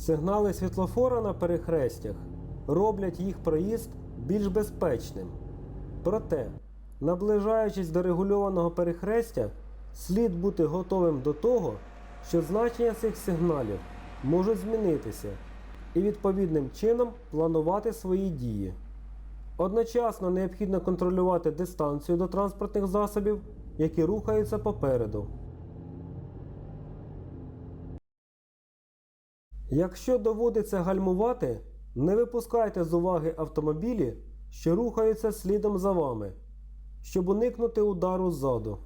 Сигнали світлофора на перехрестях роблять їх проїзд більш безпечним. Проте, наближаючись до регульованого перехрестя, слід бути готовим до того, що значення цих сигналів можуть змінитися і відповідним чином планувати свої дії. Одночасно необхідно контролювати дистанцію до транспортних засобів, які рухаються попереду. Якщо доводиться гальмувати, не випускайте з уваги автомобілі, що рухаються слідом за вами, щоб уникнути удару ззаду.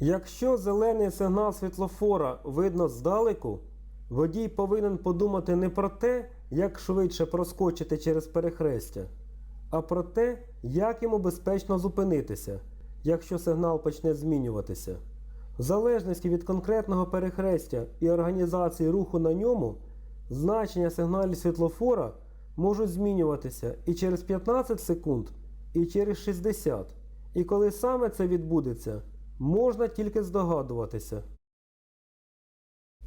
Якщо зелений сигнал світлофора видно здалеку, водій повинен подумати не про те, як швидше проскочити через перехрестя, а про те, як йому безпечно зупинитися, якщо сигнал почне змінюватися. В залежності від конкретного перехрестя і організації руху на ньому, значення сигналів світлофора можуть змінюватися і через 15 секунд, і через 60. І коли саме це відбудеться, можна тільки здогадуватися.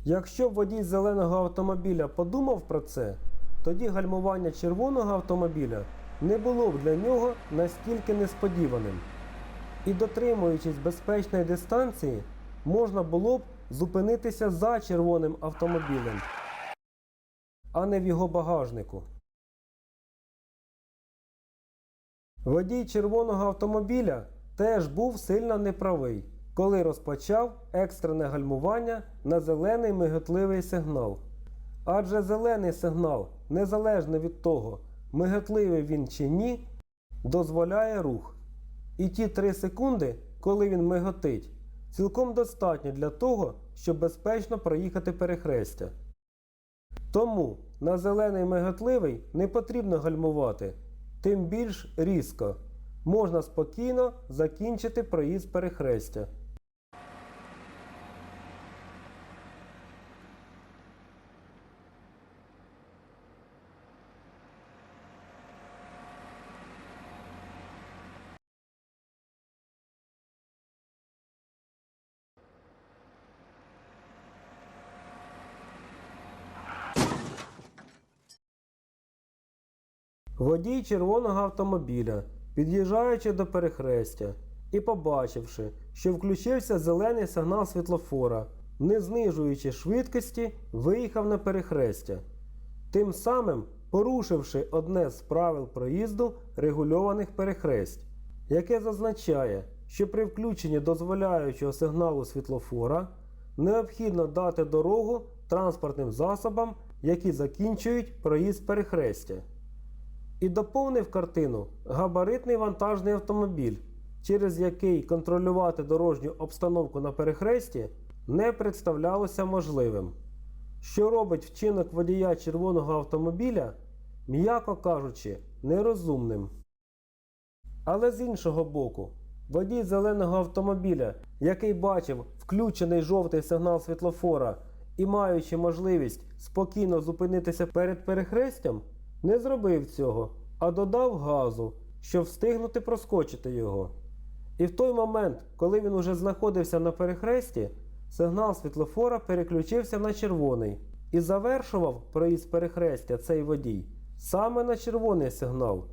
Якщо водій зеленого автомобіля подумав про це, тоді гальмування червоного автомобіля не було б для нього настільки несподіваним. І дотримуючись безпечної дистанції, можна було б зупинитися за червоним автомобілем, а не в його багажнику. Водій червоного автомобіля теж був сильно неправий, коли розпочав екстрене гальмування на зелений миготливий сигнал. Адже зелений сигнал, незалежно від того, миготливий він чи ні, дозволяє рух. І ті 3 секунди, коли він миготить, цілком достатньо для того, щоб безпечно проїхати перехрестя. Тому на зелений миготливий не потрібно гальмувати, тим більш різко. Можна спокійно закінчити проїзд перехрестя. Водій червоного автомобіля, під'їжджаючи до перехрестя і побачивши, що включився зелений сигнал світлофора, не знижуючи швидкості, виїхав на перехрестя, тим самим порушивши одне з правил проїзду регульованих перехресть, яке зазначає, що при включенні дозволяючого сигналу світлофора необхідно дати дорогу транспортним засобам, які закінчують проїзд перехрестя. І доповнив картину габаритний вантажний автомобіль, через який контролювати дорожню обстановку на перехресті не представлялося можливим, що робить вчинок водія червоного автомобіля, м'яко кажучи, нерозумним. Але з іншого боку, водій зеленого автомобіля, який бачив включений жовтий сигнал світлофора і маючи можливість спокійно зупинитися перед перехрестям, не зробив цього, а додав газу, щоб встигнути проскочити його. І в той момент, коли він уже знаходився на перехресті, сигнал світлофора переключився на червоний і завершував проїзд перехрестя цей водій саме на червоний сигнал,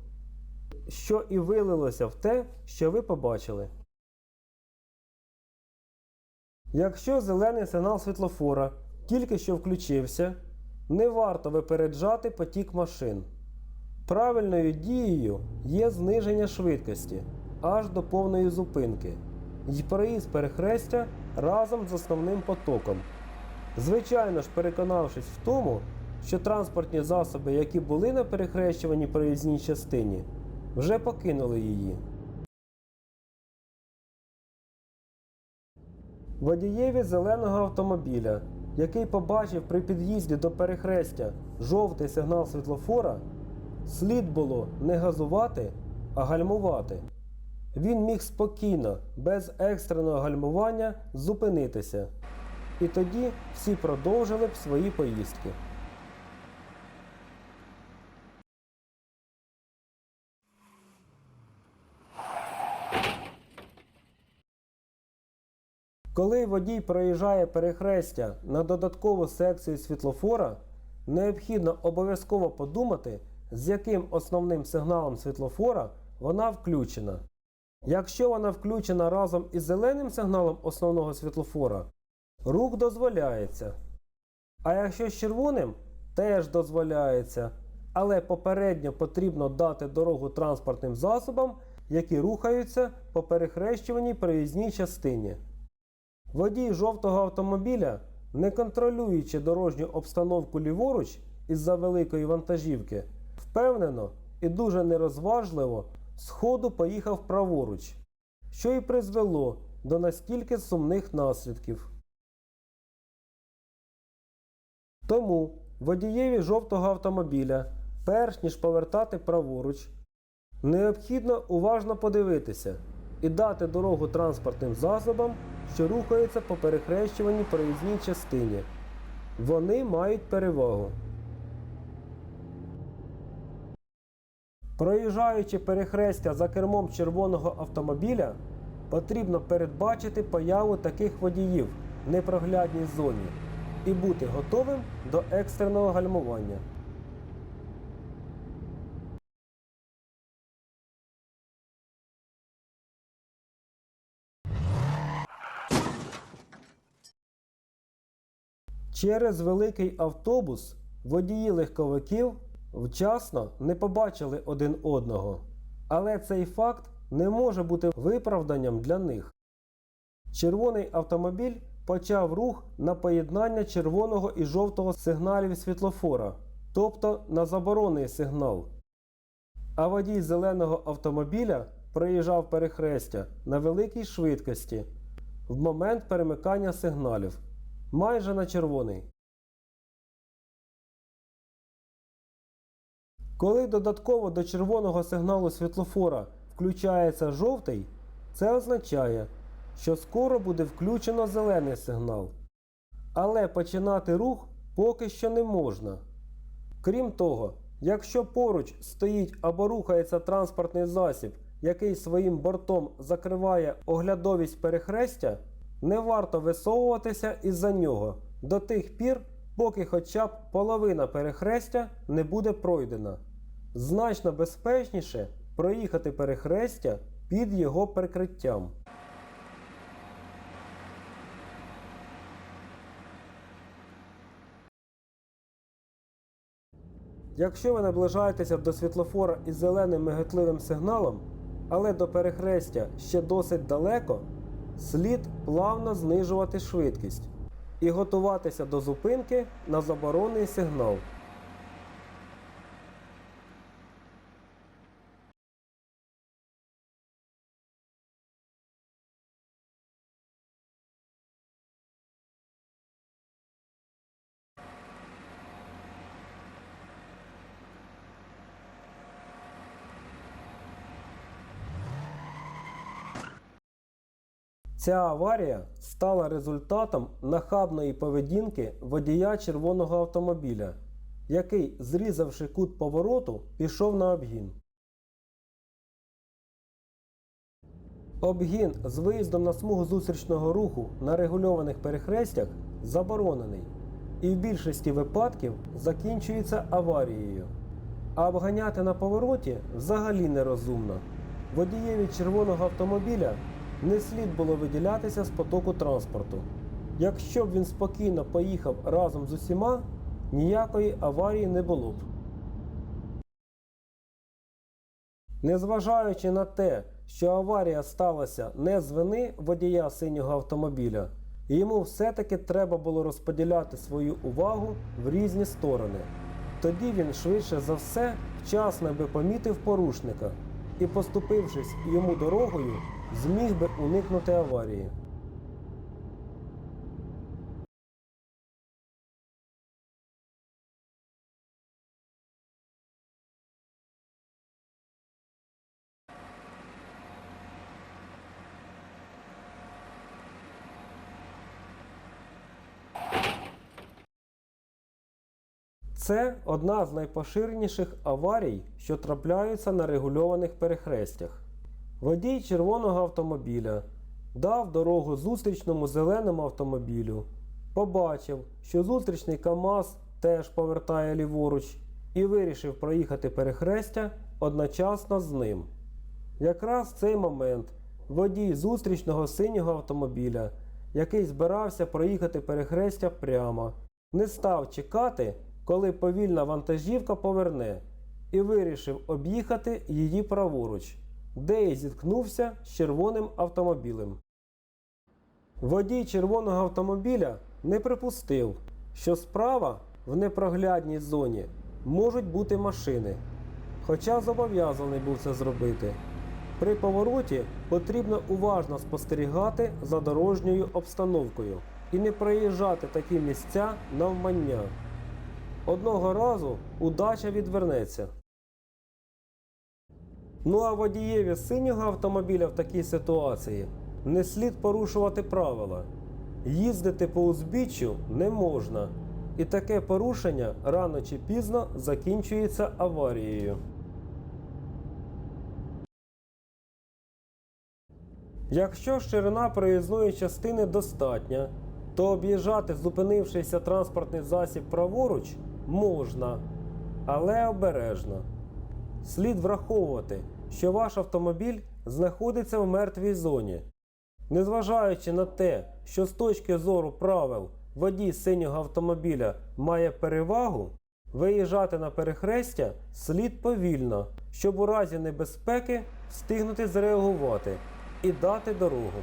що і вилилося в те, що ви побачили. Якщо зелений сигнал світлофора тільки що включився, не варто випереджати потік машин. Правильною дією є зниження швидкості аж до повної зупинки і проїзд перехрестя разом з основним потоком. Звичайно ж, переконавшись в тому, що транспортні засоби, які були на перехрещуваній проїзній частині, вже покинули її. Водієві зеленого автомобіля, який побачив при під'їзді до перехрестя жовтий сигнал світлофора, слід було не газувати, а гальмувати. він міг спокійно, без екстреного гальмування, зупинитися. І тоді всі продовжили б свої поїздки. Коли водій проїжджає перехрестя на додаткову секцію світлофора, необхідно обов'язково подумати, з яким основним сигналом світлофора вона включена. Якщо вона включена разом із зеленим сигналом основного світлофора, рух дозволяється. А якщо з червоним, теж дозволяється. Але попередньо потрібно дати дорогу транспортним засобам, які рухаються по перехрещуваній проїзній частині. Водій жовтого автомобіля, не контролюючи дорожню обстановку ліворуч із-за великої вантажівки, впевнено і дуже нерозважливо сходу поїхав праворуч, що і призвело до настільки сумних наслідків. Тому водієві жовтого автомобіля, перш ніж повертати праворуч, необхідно уважно подивитися і дати дорогу транспортним засобам, що рухаються по перехрещуваній проїзній частині. Вони мають перевагу. Проїжджаючи перехрестя за кермом червоного автомобіля, потрібно передбачити появу таких водіїв в непроглядній зоні і бути готовим до екстреного гальмування. Через великий автобус водії легковиків вчасно не побачили один одного. Але цей факт не може бути виправданням для них. Червоний автомобіль почав рух на поєднання червоного і жовтого сигналів світлофора, тобто на заборонний сигнал. А водій зеленого автомобіля проїжджав перехрестя на великій швидкості в момент перемикання сигналів майже на червоний. Коли додатково до червоного сигналу світлофора включається жовтий, це означає, що скоро буде включено зелений сигнал. Але починати рух поки що не можна. Крім того, якщо поруч стоїть або рухається транспортний засіб, який своїм бортом закриває оглядовість перехрестя, не варто висовуватися із-за нього до тих пір, поки хоча б половина перехрестя не буде пройдена. Значно безпечніше проїхати перехрестя під його прикриттям. Якщо ви наближаєтеся до світлофора із зеленим миготливим сигналом, але до перехрестя ще досить далеко, слід плавно знижувати швидкість і готуватися до зупинки на заборонний сигнал. Ця аварія стала результатом нахабної поведінки водія червоного автомобіля, який, зрізавши кут повороту, пішов на обгін. Обгін з виїздом на смугу зустрічного руху на регульованих перехрестях заборонений і в більшості випадків закінчується аварією. А обганяти на повороті взагалі нерозумно. Водієві червоного автомобіля не слід було виділятися з потоку транспорту. Якщо б він спокійно поїхав разом з усіма, ніякої аварії не було б. Незважаючи на те, що аварія сталася не з вини водія синього автомобіля, йому все-таки треба було розподіляти свою увагу в різні сторони. Тоді він швидше за все вчасно би помітив порушника і, поступившись йому дорогою, зміг би уникнути аварії. Це одна з найпоширеніших аварій, що трапляються на регульованих перехрестях. Водій червоного автомобіля дав дорогу зустрічному зеленому автомобілю, побачив, що зустрічний КАМАЗ теж повертає ліворуч і вирішив проїхати перехрестя одночасно з ним. Якраз в цей момент водій зустрічного синього автомобіля, який збирався проїхати перехрестя прямо, не став чекати, коли повільна вантажівка поверне, і вирішив об'їхати її праворуч, де й зіткнувся з червоним автомобілем. Водій червоного автомобіля не припустив, що справа в непроглядній зоні можуть бути машини, хоча зобов'язаний був це зробити. При повороті потрібно уважно спостерігати за дорожньою обстановкою і не проїжджати такі місця навмання. Одного разу удача відвернеться. Ну а водієві синього автомобіля в такій ситуації не слід порушувати правила. Їздити по узбіччю не можна, і таке порушення рано чи пізно закінчується аварією. Якщо ширина проїзної частини достатня, то об'їжджати зупинившийся транспортний засіб праворуч можна, але обережно. Слід враховувати, що ваш автомобіль знаходиться в мертвій зоні. Незважаючи на те, що з точки зору правил водій синього автомобіля має перевагу, виїжджати на перехрестя слід повільно, щоб у разі небезпеки встигнути зреагувати і дати дорогу.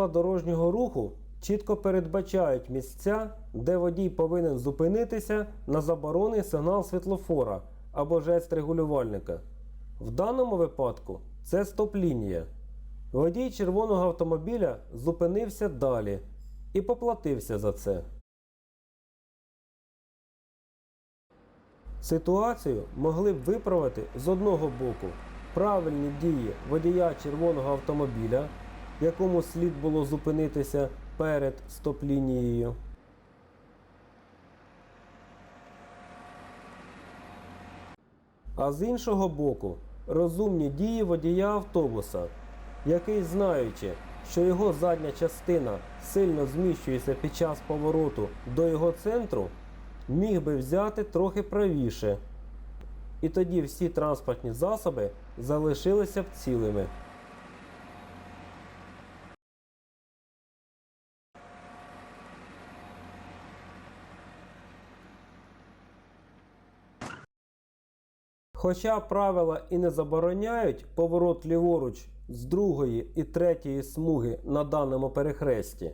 Правила дорожнього руху чітко передбачають місця, де водій повинен зупинитися на заборонений сигнал світлофора або жест регулювальника. В даному випадку це стоп-лінія. Водій червоного автомобіля зупинився далі і поплатився за це. Ситуацію могли б виправити з одного боку правильні дії водія червоного автомобіля, якому слід було зупинитися перед стоп-лінією. А з іншого боку, розумні дії водія автобуса, який, знаючи, що його задня частина сильно зміщується під час повороту до його центру, міг би взяти трохи правіше. І тоді всі транспортні засоби залишилися б цілими. Хоча правила і не забороняють поворот ліворуч з другої і третьої смуги на даному перехресті,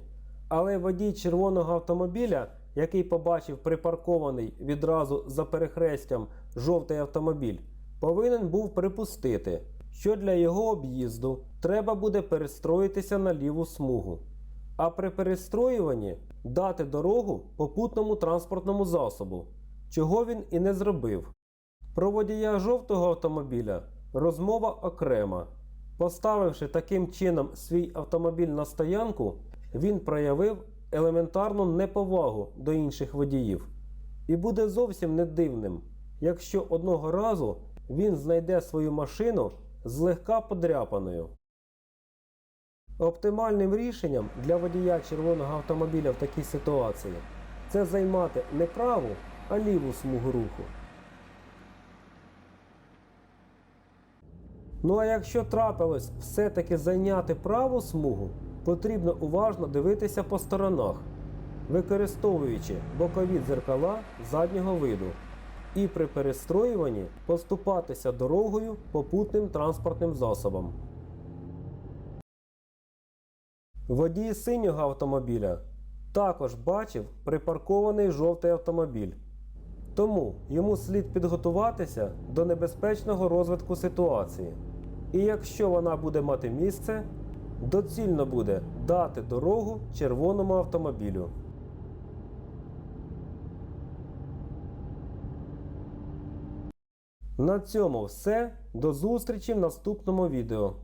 але водій червоного автомобіля, який побачив припаркований відразу за перехрестям жовтий автомобіль, повинен був припустити, що для його об'їзду треба буде перестроїтися на ліву смугу, а при перестроюванні дати дорогу попутному транспортному засобу, чого він і не зробив. Про водія жовтого автомобіля розмова окрема. Поставивши таким чином свій автомобіль на стоянку, він проявив елементарну неповагу до інших водіїв. І буде зовсім не дивним, якщо одного разу він знайде свою машину злегка подряпаною. Оптимальним рішенням для водія червоного автомобіля в такій ситуації це займати не праву, а ліву смугу руху. Ну а якщо трапилось все-таки зайняти праву смугу, потрібно уважно дивитися по сторонах, використовуючи бокові дзеркала заднього виду, і при перестроюванні поступатися дорогою попутним транспортним засобам. Водій синього автомобіля також бачив припаркований жовтий автомобіль. Тому йому слід підготуватися до небезпечного розвитку ситуації. І якщо вона буде мати місце, доцільно буде дати дорогу червоному автомобілю. На цьому все. До зустрічі в наступному відео.